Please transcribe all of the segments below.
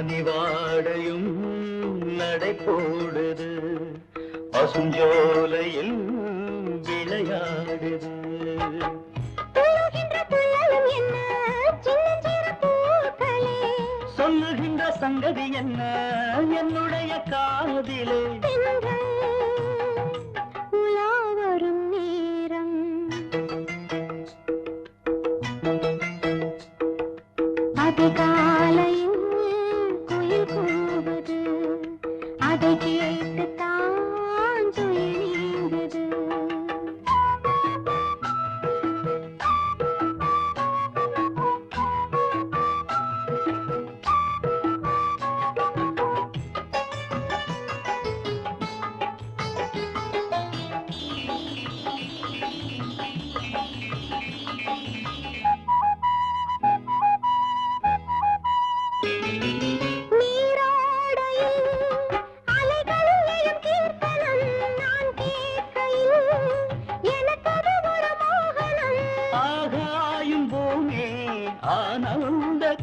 பனிவாடையும் நடை போடுது பசுஞ்சோலையில் விளையாடுது. சொல்லுகின்ற சங்கதி என்ன? என்னுடைய காதிலே. பெண்கள்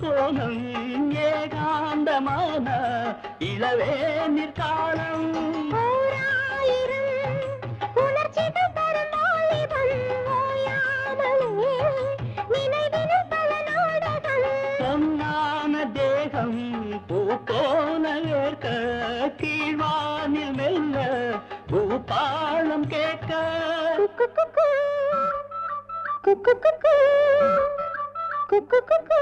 கோலம் ஏகாந்தமான இளவே நிற்காலம் ஓராயிரம் உணர்ச்சிகள் தரும் ஏற்க கீழ்வானில் மெல்ல பூபாளம் கேட்க குக்கு குக்கு குக்கு குக்கு குக்கு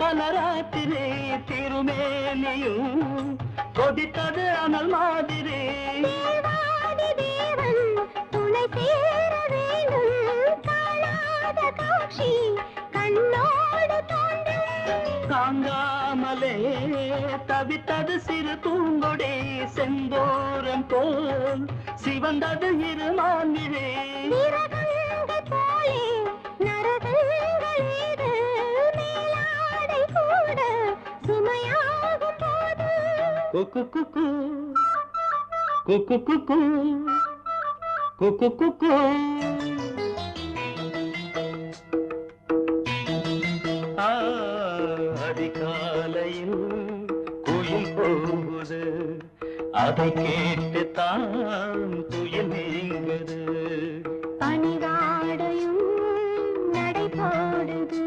பலராத்திரே திருமேனியும் கொதித்தது அனல் மாதிரி. தாங்காமலே தவித்தது சிறு பூங்கொடி செந்தோரம் போல். சிவந்தது இருமானிலே குக்கு குக்கு குக்கு குக்கு குக்கு குக்கு அதிகாலையில் குயில் போகுது. அதை கேட்டுத்தான் துயில் நீங்குது. பனிவாடையும் நடை போடுது.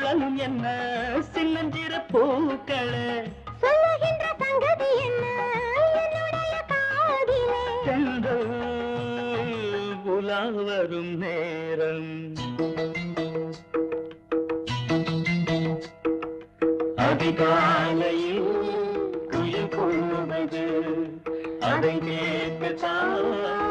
துள்ளலும் என்ன? சின்னஞ்சிறு பூக்களே. சொல்லுகின்ற சங்கதி என்ன? செந்தல் உலா வரும் நேரம். அதிகாலையில் குயில் கொள்வது அதை நீங்குது